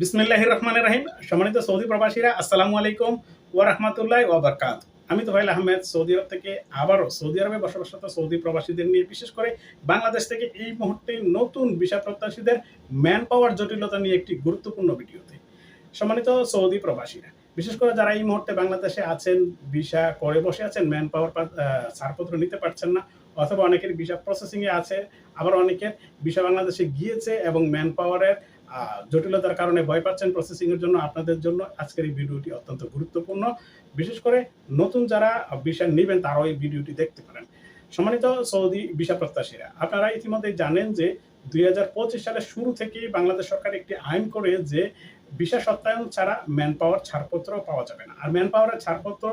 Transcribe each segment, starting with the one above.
বিসমিল্লাহ রহমান রাহিম। সম্মানিত সৌদি প্রবাসীরা, আসসালামু আলাইকুম ওয়া রাহমাতুল্লাহ ওয়া বারকাত আমি তোহাইল আহমেদ, সৌদি আরব থেকে আবারও, সৌদি আরবে বসবাসরত সৌদি প্রবাসীদের নিয়ে, বিশেষ করে বাংলাদেশ থেকে এই মুহূর্তে নতুন ভিসা প্রত্যাশীদের ম্যান পাওয়ার জটিলতা নিয়ে একটি গুরুত্বপূর্ণ ভিডিওতে। সম্মানিত সৌদি প্রবাসীরা, বিশেষ করে যারা এই মুহূর্তে বাংলাদেশে আছেন, ভিসা করে বসে আছেন ম্যান পাওয়ার ছাড়পত্র নিতে পারছেন না, অথবা অনেকের ভিসা প্রসেসিংয়ে আছে, আবার অনেকের ভিসা বাংলাদেশে গিয়েছে এবং ম্যান পাওয়ারের জটিলতার কারণে ভয় পাচ্ছেন প্রসেসিং এর জন্য আপনাদের জন্য আজকের এই ভিডিওটি অত্যন্ত গুরুত্বপূর্ণ। বিশেষ করে নতুন যারা ভিসা নেবেন, তারাও এই ভিডিওটি দেখতে পারেন। সম্মানিত সৌদি ভিসা প্রত্যাশীরা, আপনারা ইতিমধ্যে জানেন যে দুই সালের শুরু থেকেই বাংলাদেশ সরকার একটি আইন করে যে ভিসা সত্যায়ন ছাড়া ম্যান পাওয়ার ছাড়পত্র পাওয়া যাবে না। আর ম্যান পাওয়ারের ছাড়পত্র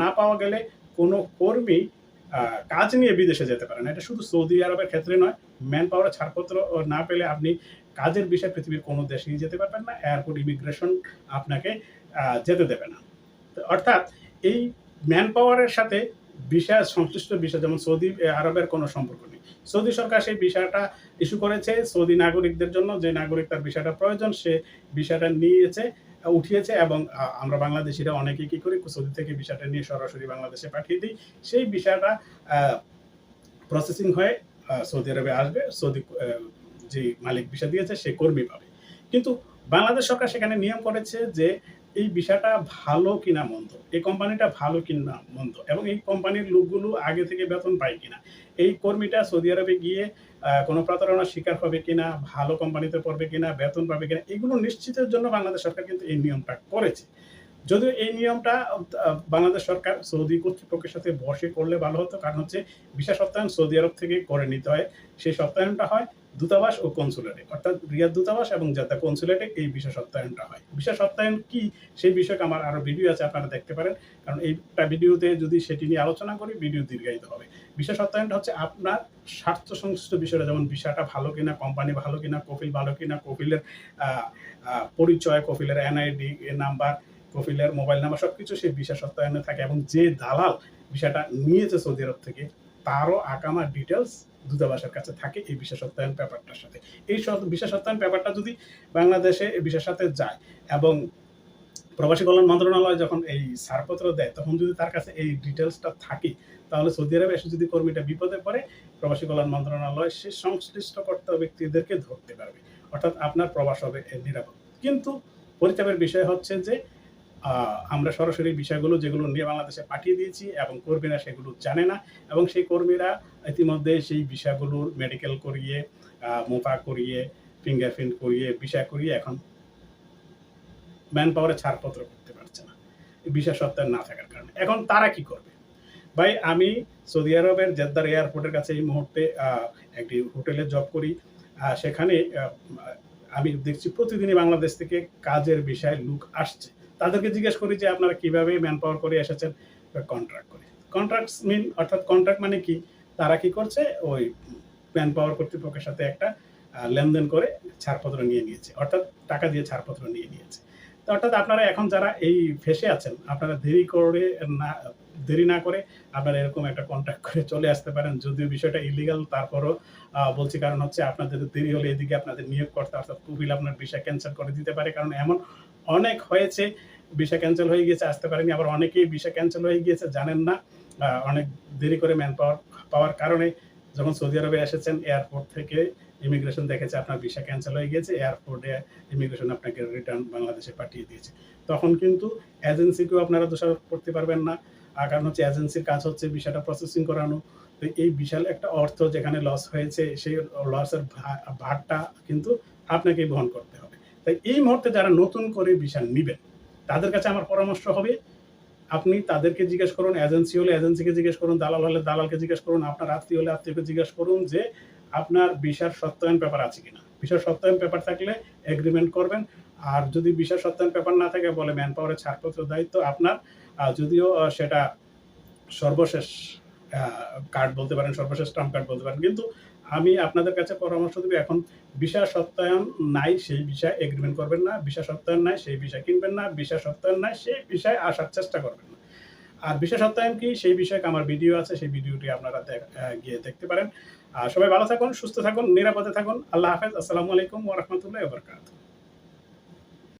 না পাওয়া গেলে কোনো কর্মী কাজ নিয়ে বিদেশে যেতে পারেন এটা শুধু সৌদি আরবের ক্ষেত্রে নয় ম্যান পাওয়ারের ছাড়পত্র না পেলে আপনি কাজের বিষয়ে পৃথিবীর কোনো দেশেই যেতে পারবেন না এয়ারপোর্ট ইমিগ্রেশন আপনাকে যেতে দেবে না। অর্থাৎ এই ম্যান পাওয়ারের সাথে ভিসা সংশ্লিষ্ট বিষয়, যেমন সৌদি আরবের কোনো সম্পর্ক নেই। সৌদি সরকার সেই বিষয়টা ইস্যু করেছে, সৌদি নাগরিকদের জন্য যে নাগরিক তার বিষয়টা প্রয়োজন, সে বিষয়টা নিয়েছে, উঠিয়েছে এবং আমরা বাংলাদেশিরা অনেকে কি করি, সৌদি থেকে বিষয়টা নিয়ে সরাসরি বাংলাদেশে পাঠিয়ে দিই। সেই বিষয়টা প্রসেসিং হয়ে সৌদি আরবে আসবে, সৌদি যে মালিক ভিসা দিয়েছে, সে কর্মী পাবে। কিন্তু বাংলাদেশ সরকার সেখানে নিয়ম করেছে যে এই বিষয়টা ভালো কিনা মন্দ, এই কোম্পানিটা ভালো কিনা মন্দ, এবং এই কোম্পানির লোকগুলো আগে থেকে বেতন পায় কিনা, এই কর্মীটা সৌদি আরবে গিয়ে কোনো প্রতারণার শিকার হবে কিনা, ভালো কোম্পানিতে পড়বে কিনা, বেতন পাবে কিনা, এগুলো নিশ্চিতের জন্য বাংলাদেশ সরকার কিন্তু এই নিয়মটা করেছে। যদিও এই নিয়মটা বাংলাদেশ সরকার সৌদি কর্তৃপক্ষের সাথে বসে করলে ভালো হতো। কারণ হচ্ছে ভিসা সত্যায়ন সৌদি আরব থেকে করে নিতে হয়। সেই সত্যায়নটা হয় দূতাবাস ও কনসুলেটে। অর্থাৎ রিয়াদ দূতাবাস এবং জাদা কনসুলেটে এই ভিসা সত্যায়নটা হয়। ভিসা সত্যায়ন কি, সেই বিষয়ে আমার আরও ভিডিও আছে, আপনারা দেখতে পারেন। কারণ এইটা ভিডিওতে যদি সেটি নিয়ে আলোচনা করি ভিডিও দীর্ঘায়িত হবে। ভিসা সত্যায়নটা হচ্ছে, আপনার স্বার্থ সংশ্লিষ্ট বিষয়টা, যেমন ভিসাটা ভালো কিনা কোম্পানি ভালো কিনা কফিল ভালো কিনা কফিলের পরিচয় কফিলের এনআইডি নাম্বার কফিলের মোবাইল নাম্বার সবকিছু সেই ভিসা সত্যায়নে থাকে এবং যে দালাল ভিসাটা নিয়েছে সৌদি আরব থেকে, তারও আকামার ডিটেলস দূতাবাসের কাছে থাকে এই বিশেষ সত্যায়ন পেপারটার সাথে। এই বিশেষ সত্যায়ন পেপারটা যদি বাংলাদেশে বিশেষ সাথে যায় এবং প্রবাসী কল্যাণ মন্ত্রণালয় যখন এই ছাড়পত্র দেয়, তখন যদি তার কাছে এই ডিটেলসটা থাকে, তাহলে সৌদি আরবে এসে যদি কর্মীটা বিপদে পড়ে, প্রবাসী কল্যাণ মন্ত্রণালয় সে সংশ্লিষ্ট কর্তা ব্যক্তিদেরকে ধরতে পারবে। অর্থাৎ আপনার প্রবাস হবে নিরাপদ কিন্তু পরিতাপের বিষয় হচ্ছে যে আমরা সরাসরি বিষয়গুলো যেগুলো নিয়ে বাংলাদেশে পাঠিয়ে দিয়েছি এবং কর্মীরা সেগুলো জানে না এবং সেই কর্মীরা ইতিমধ্যে সেই বিষয়গুলোর মেডিকেল করিয়ে মোপা করিয়ে ফিঙ্গারপ্রিন্ট করিয়ে, বিষয় করিয়ে এখন ম্যান পাওয়ারে ছাড়পত্র করতে পারছে না। বিষয় সত্যায়ন না থাকার কারণে। এখন তারা কি করবে? ভাই, আমি সৌদি আরবের জেদ্দার এয়ারপোর্টের কাছে এই মুহূর্তে একটি হোটেলে জব করি। সেখানে আমি দেখছি প্রতিদিনই বাংলাদেশ থেকে কাজের বিষয়ে লোক আসছে। তাদেরকে জিজ্ঞেস করি যে আপনারা কীভাবে ম্যান পাওয়ার করে এসেছেন কন্ট্রাক্ট করে। কন্ট্রাক্ট মিন অর্থাৎ কন্ট্রাক্ট মানে কি? তারা কি করছে? ওই ম্যান পাওয়ার কর্তৃপক্ষের সাথে একটা লেনদেন করে ছাড়পত্র নিয়ে নিয়েছে। অর্থাৎ টাকা দিয়ে ছাড়পত্র নিয়ে নিয়েছে। তো অর্থাৎ আপনারা এখন যারা এই ফেসে আছেন, আপনারা দেরি করে না, দেরি না করে আপনারা এরকম একটা কন্ট্যাক্ট করে চলে আসতে পারেন। যদিও বিষয়টা ইলিগাল তারপরও বলছি কারণ হচ্ছে আপনাদের দেরি হলে এদিকে আপনাদের নিয়োগকর্তা অর্থাৎ কুবিল আপনার ভিসা ক্যান্সেল করে দিতে পারে। কারণ এমন অনেক হয়েছে, ভিসা ক্যান্সেল হয়ে গিয়েছে, আসতে পারেনি, আবার অনেকেই ভিসা ক্যান্সেল হয়ে গিয়েছে, জানেন না অনেক দেরি করে ম্যান পাওয়ার পাওয়ার কারণে যখন সৌদি আরবে এসেছেন এয়ারপোর্ট থেকে ইমিগ্রেশন দেখেছে, আপনার ভিসা ক্যান্সেল হয়ে গিয়েছে এয়ারপোর্টে ইমিগ্রেশন আপনাকে রিটার্ন বাংলাদেশে পাঠিয়ে দিয়েছে। তখন কিন্তু এজেন্সিকেও আপনারা দোষারোপ করতে পারবেন না কারণ হচ্ছে এজেন্সির কাজ হচ্ছে ভিসাটা প্রসেসিং করানো। তো এই বিশাল একটা অর্থ যেখানে লস হয়েছে, সেই লসের ভারটা কিন্তু আপনাকেই বহন করতে তাই এই মুহূর্তে যারা নতুন করে ভিসা নেবেন, তাদের কাছে আমার পরামর্শ হবে, আপনি তাদেরকে জিজ্ঞেস করুন এজেন্সি হলে এজেন্সিকে জিজ্ঞেস করুন, দালাল হলে দালালকে জিজ্ঞেস করুন, আপনার আত্মীয় হলে আত্মীয়কে জিজ্ঞেস করুন যে আপনার ভিসার সত্যায়ন পেপার আছে কিনা। ভিসার সত্যায়ন পেপার থাকলে এগ্রিমেন্ট করবেন, আর যদি ভিসার সত্যায়ন পেপার না থাকে, বলে ম্যান পাওয়ারের ছাড়পত্র দায়িত্ব আপনার যদিও সেটা সর্বশেষ কার্ড বলতে পারেন, সর্বশেষ ট্রাম্প কার্ড বলতে পারেন, কিন্তু আমি আপনাদের কাছে পরামর্শ দেবো, এখন ভিসা সত্যায়ন নাই, সেই বিষয়ে এগ্রিমেন্ট করবেন না, ভিসা সত্যায়ন নাই, সেই বিষয় কিনবেন না, ভিসা সত্যায়ন নাই, সেই বিষয়ে আসার চেষ্টা করবেন না। আর বিশেষ সত্যায়ন কি? সেই বিষয়ে আমার ভিডিও আছে, সেই ভিডিওটি আপনারা গিয়ে দেখতে পারেন। আর সবাই ভালো থাকুন, সুস্থ থাকুন, নিরাপদে থাকুন। আল্লাহ হাফেজ, আসসালামু আলাইকুম ওরহমতুল্লাহ বরকাত